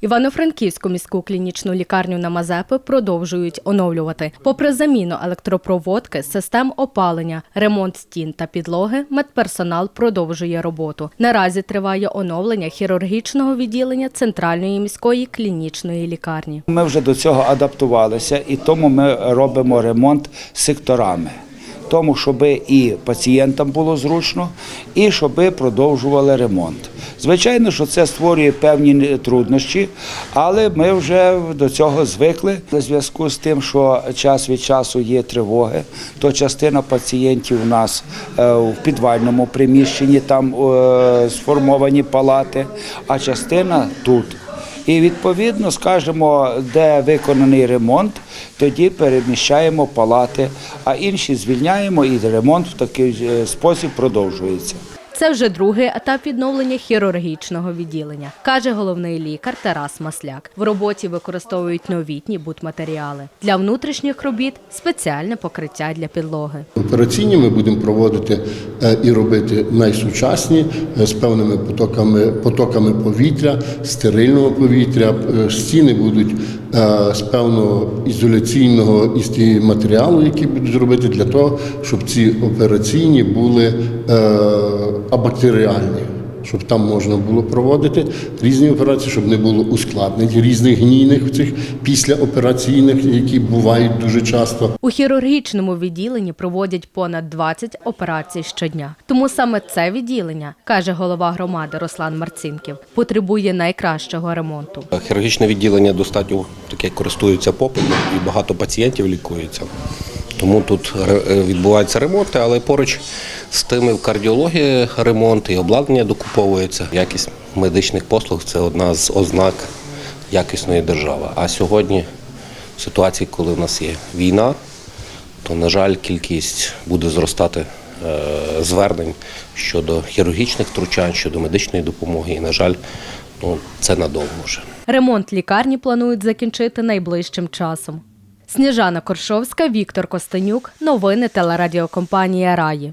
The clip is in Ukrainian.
Івано-Франківську міську клінічну лікарню на Мазепи продовжують оновлювати. Попри заміну електропроводки, систем опалення, ремонт стін та підлоги, медперсонал продовжує роботу. Наразі триває оновлення хірургічного відділення центральної міської клінічної лікарні. Ми вже до цього адаптувалися, і тому ми робимо ремонт секторами. Тому, щоб і пацієнтам було зручно, і щоб продовжували ремонт. Звичайно, що це створює певні труднощі, але ми вже до цього звикли. У зв'язку з тим, що час від часу є тривоги, то частина пацієнтів у нас е, в підвальному приміщенні, там е, сформовані палати, а частина тут. І відповідно скажемо, де виконаний ремонт, тоді переміщаємо палати, а інші звільняємо і ремонт в такий е, спосіб продовжується. Це вже другий етап відновлення хірургічного відділення, каже головний лікар Тарас Масляк. В роботі використовують новітні будматеріали. Для внутрішніх робіт спеціальне покриття для підлоги. Операційні ми будемо проводити е, і робити найсучасні е, з певними потоками, потоками повітря, стерильного повітря. Е, Стіни будуть з певного ізоляційного із матеріалу, які будуть зробити для того, щоб ці операційні були абактеріальні. Щоб там можна було проводити різні операції, щоб не було ускладнень різних гнійних цих післяопераційних, які бувають дуже часто. У хірургічному відділенні проводять понад 20 операцій щодня. Тому саме це відділення, каже голова громади Руслан Марцинків, потребує найкращого ремонту. Хірургічне відділення достатньо таке користується попитом і багато пацієнтів лікується. Тому тут ре- відбуваються ремонти, але поруч з тими в кардіології ремонт і обладнання докуповується. Якість медичних послуг це одна з ознак якісної держави. А сьогодні в ситуації, коли в нас є війна, то, на жаль, кількість буде зростати е, звернень щодо хірургічних втручань, щодо медичної допомоги. І, на жаль, ну, це надовго вже. Ремонт лікарні планують закінчити найближчим часом. Сніжана Коршовська, Віктор Костенюк. Новини телерадіокомпанія Раї.